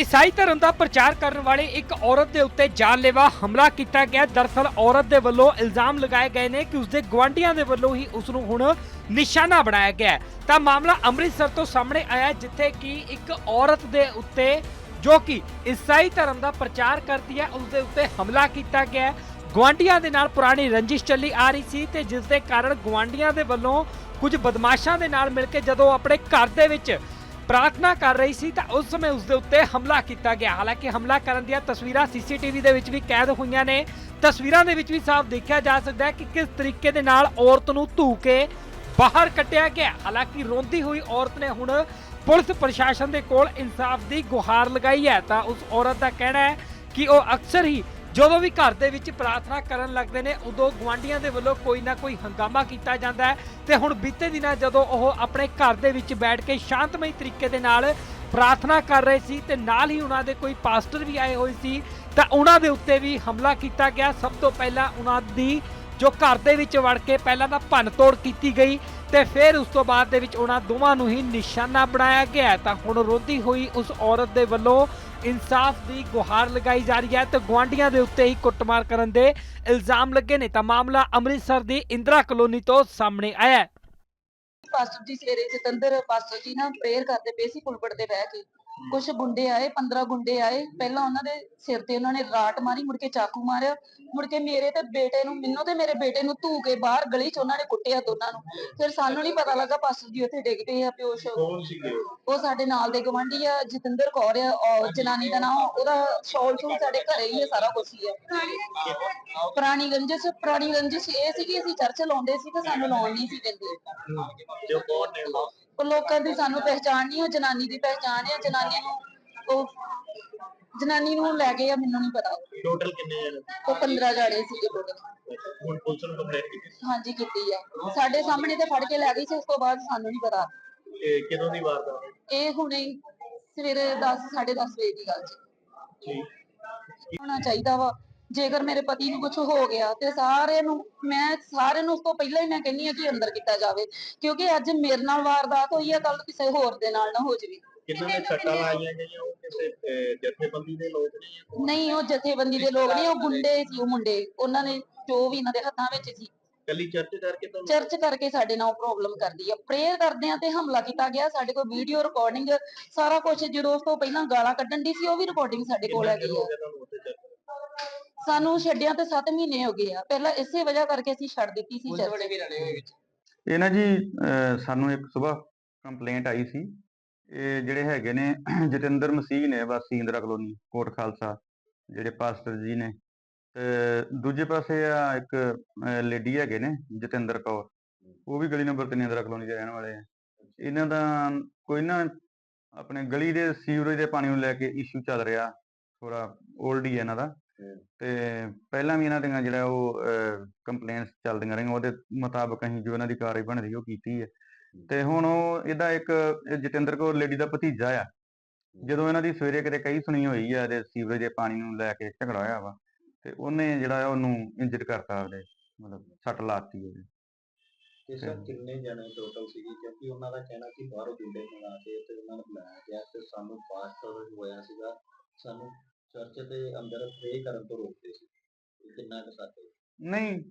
ਈਸਾਈ ਧਰਮ ਦਾ ਪ੍ਰਚਾਰ ਕਰਨ ਵਾਲੀ ਇੱਕ ਔਰਤ ਦੇ ਉੱਤੇ ਜਾਨਲੇਵਾ ਹਮਲਾ ਕੀਤਾ ਗਿਆ ਦਰਸਲ ਔਰਤ ਦੇ ਵੱਲੋਂ ਇਲਜ਼ਾਮ ਲਗਾਏ ਗਏ ਨੇ ਕਿ ਉਸਦੇ ਗਵਾਂਢੀਆਂ ਦੇ ਵੱਲੋਂ ਹੀ ਉਸ ਨੂੰ ਹੁਣ ਨਿਸ਼ਾਨਾ ਬਣਾਇਆ ਗਿਆ ਤਾਂ ਮਾਮਲਾ ਅੰਮ੍ਰਿਤਸਰ ਤੋਂ ਸਾਹਮਣੇ ਆਇਆ, ਜਿੱਥੇ ਕਿ ਇੱਕ ਔਰਤ ਦੇ ਉੱਤੇ ਜੋ ਕਿ ਈਸਾਈ ਧਰਮ ਦਾ ਪ੍ਰਚਾਰ ਕਰਦੀ ਹੈ ਉਸ ਦੇ ਉੱਤੇ ਹਮਲਾ ਕੀਤਾ ਗਿਆ ਹੈ। ਗੁਆਂਢੀਆਂ ਦੇ ਨਾਲ ਪੁਰਾਣੀ ਰੰਜਿਸ਼ ਚੱਲੀ ਆ ਰਹੀ ਸੀ ਤੇ ਜਿਸ ਦੇ ਕਾਰਨ ਗੁਆਂਢੀਆਂ ਦੇ ਵੱਲੋਂ ਕੁਝ ਬਦਮਾਸ਼ਾਂ ਦੇ ਨਾਲ ਮਿਲ ਕੇ ਜਦੋਂ ਆਪਣੇ ਘਰ ਦੇ ਵਿੱਚ ਪ੍ਰਾਰਥਨਾ ਕਰ ਰਹੀ ਸੀ ਤਾਂ ਉਸ ਸਮੇਂ ਉਸ ਦੇ ਉੱਤੇ ਹਮਲਾ ਕੀਤਾ ਗਿਆ। ਹਾਲਾਂਕਿ ਹਮਲਾ ਕਰਨ ਦੀਆਂ ਤਸਵੀਰਾਂ ਸੀਸੀਟੀਵੀ ਦੇ ਵਿੱਚ ਵੀ ਕੈਦ ਹੋਈਆਂ ਨੇ। ਤਸਵੀਰਾਂ ਦੇ ਵਿੱਚ ਵੀ ਸਾਫ਼ ਦੇਖਿਆ ਜਾ ਸਕਦਾ ਹੈ ਕਿ ਕਿਸ ਤਰੀਕੇ ਦੇ ਨਾਲ ਔਰਤ ਨੂੰ ਧੂ ਕੇ ਬਾਹਰ ਕੱਢਿਆ ਗਿਆ। ਹਾਲਾਂਕਿ ਰੋਂਦੀ ਹੋਈ ਔਰਤ ਨੇ ਹੁਣ ਪੁਲਿਸ ਪ੍ਰਸ਼ਾਸਨ ਦੇ ਕੋਲ ਇਨਸਾਫ ਦੀ ਗੁਹਾਰ ਲਗਾਈ ਹੈ। ਤਾਂ ਉਸ ਔਰਤ ਦਾ ਕਹਿਣਾ ਹੈ ਕਿ ਉਹ ਅਕਸਰ ਹੀ ਜਦੋਂ ਵੀ ਘਰ ਦੇ ਵਿੱਚ ਪ੍ਰਾਰਥਨਾ ਕਰਨ ਲੱਗਦੇ ਨੇ, ਉਦੋਂ ਗੁਆਂਢੀਆਂ ਦੇ ਵੱਲੋਂ ਕੋਈ ਨਾ ਕੋਈ ਹੰਗਾਮਾ ਕੀਤਾ ਜਾਂਦਾ ਹੈ। ਤੇ ਹੁਣ ਬੀਤੇ ਦਿਨਾਂ ਜਦੋਂ ਉਹ ਆਪਣੇ ਘਰ ਦੇ ਵਿੱਚ ਬੈਠ ਕੇ ਸ਼ਾਂਤਮਈ ਤਰੀਕੇ ਦੇ ਨਾਲ ਪ੍ਰਾਰਥਨਾ ਕਰ ਰਹੇ ਸੀ ਤੇ ਨਾਲ ਹੀ ਉਹਨਾਂ ਦੇ ਕੋਈ ਪਾਸਟਰ ਵੀ ਆਏ ਹੋਏ ਸੀ, ਤਾਂ ਉਹਨਾਂ ਦੇ ਉੱਤੇ ਵੀ ਹਮਲਾ ਕੀਤਾ ਗਿਆ। ਸਭ ਤੋਂ ਪਹਿਲਾਂ ਉਹਨਾਂ ਦੀ ਜੋ ਘਰ ਦੇ ਵਿੱਚ ਵੜ ਕੇ ਪਹਿਲਾਂ ਤਾਂ ਭੰਨ ਤੋੜ ਕੀਤੀ ਗਈ ਤੇ ਫਿਰ ਉਸ ਤੋਂ ਬਾਅਦ ਦੇ ਵਿੱਚ ਉਹਨਾਂ ਦੋਵਾਂ ਨੂੰ ਹੀ ਨਿਸ਼ਾਨਾ ਬਣਾਇਆ ਗਿਆ। ਤਾਂ ਹੁਣ ਰੋਂਦੀ ਹੋਈ ਉਸ ਔਰਤ ਦੇ ਵੱਲੋਂ ਇਨਸਾਫ ਦੀ ਗੁਹਾਰ ਲਗਾਈ ਜਾ ਰਹੀ ਹੈ ਤੇ ਗੁਆਂਢੀਆਂ ਦੇ ਉੱਤੇ ਹੀ ਕੁੱਟਮਾਰ ਕਰਨ ਦੇ ਇਲਜ਼ਾਮ ਲੱਗੇ ਨੇ ਤਾਂ ਮਾਮਲਾ ਅੰਮ੍ਰਿਤਸਰ ਦੀ ਇੰਦਰਾ ਕਲੋਨੀ ਤੋਂ ਸਾਹਮਣੇ ਆਇਆ ਹੈ। ਪਾਸਟਰ ਜੀ ਸਵੇਰੇ ਜਤਿੰਦਰ ਪਾਸਟਰ ਜੀ ਨਾ ਪ੍ਰੇਅਰ ਕਰਦੇ ਪਏ ਸੀ ਪੁਲਪਟ ਤੇ ਬਹਿ ਕੇ। ਕੁਝ ਗੁੰਡੇ ਆਏ 15 ਗੁੰਡੇ ਆਏ। ਪਹਿਲਾਂ ਉਹਨਾਂ ਦੇ ਸਿਰ ਤੇ ਉਹਨਾਂ ਨੇ ਰਾਟ ਮਾਰੀ ਮੁੜ ਕੇ ਚਾਕੂ ਮਾਰਿਆ। ਮੁੜ ਕੇ ਮੇਰੇ ਤੇ ਬੇਟੇ ਨੂੰ ਮੈਨੂੰ ਤੇ ਮੇਰੇ ਬੇਟੇ ਨੂੰ ਧੂ ਕੇ ਬਾਹਰ ਗਲੀ 'ਚ ਉਹਨਾਂ ਨੇ ਕੁੱਟਿਆ ਦੋਨਾਂ ਨੂੰ। ਫਿਰ ਸਾਨੂੰ ਨਹੀਂ ਪਤਾ ਲੱਗਾ ਪਾਸਟਰ ਜੀ ਉੱਥੇ ਡਿੱਗ ਪਏ ਆ ਪਿਓਸ਼ ਕੌਣ ਸੀਗੇ? ਉਹ? ਸਾਡੇ ਨਾਲ ਦੇ ਗਵਾਂਢੀ ਆ ਜਤਿੰਦਰ ਕੌਰ ਆ ਔਰ ਜਨਾਨੀ ਦਾ ਨਾਮ ਉਹਦਾ ਸ਼ੌਲ ਸ਼ੂਲ ਸਾਡੇ ਘਰੇ ਹੀ ਆ ਸਾਰਾ ਕੁਝ ਹੀ ਆ। ਪੁਰਾਣੀ ਰੰਜਿਸ਼ ਪੁਰਾਣੀ ਰੰਜਿਸ਼ ਇਹ ਸੀ ਕਿ ਅਸੀਂ ਚਰਚ ਲਾਉਂਦੇ ਸੀ ਤੇ ਸਾਨੂੰ ਲਾਉਣ ਨਹੀਂ ਸੀ ਦਿੰਦੇ। ਜੋ ਕੌਣ ਨੇ ਉਹ ਲੋਕਾਂ ਦੀ ਸਾਨੂੰ ਪਹਿਚਾਣ ਨਹੀਂ ਉਹ ਜਨਾਨੀ ਦੀ ਪਹਿਚਾਣ ਹੈ ਜਨਾਨੀ ਨੂੰ ਉਹ ਜਨਾਨੀ ਨੂੰ ਲੈ ਗਏ ਆ ਮੈਨੂੰ ਨਹੀਂ ਪਤਾ। ਟੋਟਲ ਕਿੰਨੇ ਜਣੇ? ਉਹ 15 ਜਾੜੇ ਸੀਗੇ ਟੋਟਲ ਹੁਣ ਪੁਲਿਸ ਨੂੰ ਕੰਪਲੇਂਟ ਕੀਤੀ? ਹਾਂਜੀ ਕੀਤੀ ਆ। ਸਾਡੇ ਸਾਹਮਣੇ ਤੇ ਫੜ ਕੇ ਲੈ ਗਈ ਸੀ ਉਸ ਤੋਂ ਬਾਅਦ ਸਾਨੂੰ ਨਹੀਂ ਪਤਾ। ਇਹ ਕਿਦੋਂ ਦੀ ਵਾਰਦਾਤ ਹੈ? ਇਹ ਹੁਣੇ ਸਵੇਰੇ 10 10:30 ਵਜੇ ਦੀ ਗੱਲ ਜੀ। ਠੀਕ ਹੋਣਾ ਚਾਹੀਦਾ ਵਾ। ਜੇਕਰ ਮੇਰੇ ਪਤੀ ਨੂੰ ਕੁਝ ਹੋ ਗਿਆ ਤੇ ਸਾਰਿਆਂ ਨੂੰ ਮੈਂ ਸਾਰਿਆਂ ਨੂੰ ਉਸ ਤੋਂ ਪਹਿਲਾਂ ਹੀ ਮੈਂ ਕਹਿੰਨੀ ਆ ਕਿ ਅੰਦਰ ਕੀਤਾ ਜਾਵੇ ਕਿਉਂਕਿ ਅੱਜ ਮੇਰੇ ਨਾਲ ਵਾਰਦਾਤ ਹੋਈ ਆ ਕੱਲ ਕਿਸੇ ਹੋਰ ਦੇ ਨਾਲ ਨਾ ਹੋ ਜਾਵੇ। ਕਿੰਨਾਂ ਨੇ ਸੱਟਾਂ ਲਾਈਆਂ ਗਈਆਂ ਉਹ ਕਿਸੇ ਜਥੇਬੰਦੀ ਦੇ ਲੋਕ ਨੇ ਜਾਂ ਕੌਣ? ਨਹੀਂ ਉਹ ਜਥੇਬੰਦੀ ਦੇ ਲੋਕ ਨਹੀਂ ਉਹ ਗੁੰਡੇ ਸੀ ਉਹ ਮੁੰਡੇ ਉਹਨਾਂ ਨੇ ਜੋ ਵੀ ਇਹਨਾਂ ਦੇ ਹੱਥਾਂ ਵਿੱਚ ਸੀ। ਕੱਲੀ ਚਰਚ ਕਰਕੇ ਤੁਹਾਨੂੰ ਚਰਚ ਕਰਕੇ ਸਾਡੇ ਨਾਲ ਪ੍ਰੋਬਲਮ ਕਰਦੀ ਆ। ਪ੍ਰੇਅਰ ਕਰਦੇ ਆ ਤੇ ਹਮਲਾ ਕੀਤਾ ਗਿਆ ਸਾਡੇ ਕੋਲ ਵੀਡੀਓ ਰਿਕਾਰਡਿੰਗ ਸਾਰਾ ਕੁਝ ਜਦੋਂ ਉਸ ਤੋਂ ਪਹਿਲਾਂ ਗਾਲਾਂ ਕੱਢਣ ਦੀ ਸੀ ਉਹ ਵੀ ਰਿਕਾਰਡਿੰਗ ਸਾਡੇ ਕੋਲ ਹੈਗੀ ਆ ਗਿਆ ਤੁਹਾਨੂੰ ਉੱਥੇ ਚਰਚ ਸਾਨੂੰ ਛੱਡਿਆ ਤੇ 7 ਮਹੀਨੇ ਹੋ ਗਏ ਆ। ਪਹਿਲਾਂ ਇਸੇ ਵਜ੍ਹਾ ਕਰਕੇ ਅਸੀਂ ਛੱਡ ਦਿੱਤੀ ਸੀ ਚਰਚ ਇਹ ਨਾ ਜੀ ਅਹ ਸਾਨੂੰ ਇੱਕ ਸਵੇਰ ਕੰਪਲੇਂਟ ਆਈ ਸੀ। ਇਹ ਜਿਹੜੇ ਹੈਗੇ ਨੇ ਜਤਿੰਦਰ ਮਸੀਹ ਨੇ ਵਾਸੀ ਇੰਦਰਾ ਕਲੋਨੀ ਕੋਟ ਖਾਲਸਾ ਜਿਹੜੇ ਪਾਸਟਰ ਜੀ ਨੇ। ਤੇ ਦੂਜੇ ਪਾਸੇ ਆ ਇੱਕ ਲੇਡੀ ਹੈਗੇ ਨੇ ਜਤਿੰਦਰ ਕੌਰ। ਉਹ ਵੀ ਗਲੀ ਨੰਬਰ 3 ਇੰਦਰਾ ਕਲੋਨੀ ਦੇ ਰਹਿਣ ਵਾਲੇ ਆ। ਇਹਨਾਂ ਦਾ ਕੋਈ ਨਾ ਆਪਣੇ ਗਲੀ ਦੇ ਸੀਵਰੇਜ ਦੇ ਪਾਣੀ ਨੂੰ ਲੈ ਕੇ ਇਸ਼ੂ ਚੱਲ ਰਿਹਾ। ਥੋੜਾ 올ਡ ਹੀ ਹੈ ਇਹਨਾਂ ਦਾ। ਤੇ ਪਹਿਲਾਂ ਵੀ ਇਹਨਾਂ ਦੀਆਂ ਜਿਹੜਾ ਉਹ ਕੰਪਲੇਂਟਸ ਚੱਲਦੀਆਂ ਰਹੀਆਂ, ਉਹਦੇ ਮੁਤਾਬਕ ਅਸੀਂ ਜੋ ਇਹਨਾਂ ਦੀ ਕਾਰਵਾਈ ਬਣ ਉਹ ਕੀਤੀ ਹੈ। ਤੇ ਹੁਣ ਉਹ ਇਹਦਾ ਇੱਕ ਜਤਿੰਦਰ ਕੌਰ ਲੇਡੀ ਦਾ ਭਤੀਜਾ ਆ। ਜਦੋਂ ਇਹਨਾਂ ਦੀ ਸਵੇਰੇ ਕਿਤੇ ਕਹੀ ਸੁਣੀ ਹੋਈ ਆ, ਇਹਦੇ ਸੀਵਰੇਜ ਦੇ ਪਾਣੀ ਨੂੰ ਲੈ ਕੇ ਝਗੜਾ ਹੋਇਆ ਵਾ, ਤੇ ਉਹਨੇ ਜਿਹੜਾ ਉਹਨੂੰ ਇੰਜਰ ਕਰਤਾ ਉਹਦੇ, ਮਤਲਬ ਸੱਟ ਲਾਤੀ ਉਹਦੇ। ਤੇ ਸਰ ਕਿੰਨੇ ਜਣੇ ਟੋਟਲ ਸੀਗੇ? ਕਿਉਂਕਿ ਉਹਨਾਂ ਦਾ ਕਹਿਣਾ ਕਿ ਬਾਹਰੋਂ ਗੁੰਡੇ ਮੰਗਾ ਕੇ ਤੇ ਉਹਨਾਂ ਨੂੰ ਬੁਲਾਇਆ ਗਿਆ ਤੇ ਸਾਨੂੰ ਪਾਸਟਰ ਹੋਇਆ ਸੀਗਾ। ਸਾਨੂੰ ਚਰਚ ਦੇ ਅੰਦਰ ਪ੍ਰੇ ਕਰਨ ਤੋਂ ਰੋਕਦੇ ਸੀ। ਇਹ ਕਿੰਨਾ ਕੁ ਸੱਚ ਹੈ? ਨਹੀਂ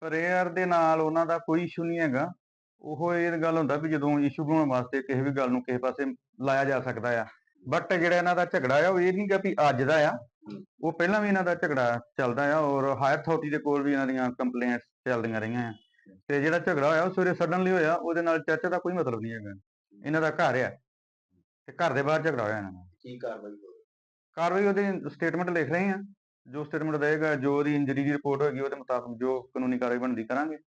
ਪ੍ਰੇਅਰ ਦੇ ਨਾਲ ਉਹਨਾਂ ਦਾ ਕੋਈ ਇਸ਼ੂ ਨਹੀਂ ਹੈਗਾ। ਉਹ ਇਹ ਗੱਲ ਹੁੰਦਾ ਵੀ ਜਦੋਂ ਇਸ਼ੂ ਬਣਾਉਣ ਵਾਸਤੇ ਕਿਸੇ ਵੀ ਗੱਲ ਨੂੰ ਕਿਸੇ ਪਾਸੇ ਲਾਇਆ ਜਾ ਸਕਦਾ ਆ। ਬਟ ਜਿਹੜਾ ਇਹਨਾਂ ਦਾ ਝਗੜਾ ਆ ਉਹ ਇਹ ਨਹੀਂ ਗਾ ਵੀ ਅੱਜ ਦਾ ਆ। ਉਹ ਪਹਿਲਾਂ ਵੀ ਇਹਨਾਂ ਦਾ ਝਗੜਾ ਚੱਲਦਾ ਆ ਔਰ ਹਾਇਰ ਅਥਾਰਟੀ ਦੇ ਕੋਲ ਵੀ ਇਹਨਾਂ ਦੀਆਂ ਕੰਪਲੇਂਟਸ ਚੱਲਦੀਆਂ ਰਹੀਆਂ ਆ। ਤੇ ਜਿਹੜਾ ਝਗੜਾ ਹੋਇਆ ਉਹ ਸਵੇਰੇ ਸਡਨਲੀ ਹੋਇਆ ਉਹਦੇ ਨਾਲ ਚਰਚ ਦਾ ਕੋਈ ਮਤਲਬ ਨਹੀਂ ਹੈਗਾ। ਇਹਨਾਂ ਦਾ ਘਰ ਆ। ਤੇ ਘਰ ਦੇ ਬਾਹਰ ਝਗੜਾ ਹੋਇਆ ਇਹਨਾਂ ਦਾ। ਕੀ ਕਾਰਵਾਈ ਹੋਵੇ ਕਾਰਵਾਈ ਉਹਦੇ ਸਟੇਟਮੈਂਟ ਲਿਖ ਰਹੇ ਹਾਂ। ਜੋ ਸਟੇਟਮੈਂਟ ਰਹੇਗਾ, ਜੋ ਉਹਦੀ ਇੰਜਰੀ ਦੀ ਰਿਪੋਰਟ ਹੋਏਗੀ, ਉਹਦੇ ਮੁਤਾਬਕ ਜੋ ਕਾਨੂੰਨੀ ਕਾਰਵਾਈ ਬਣਦੀ ਕਰਾਂਗੇ।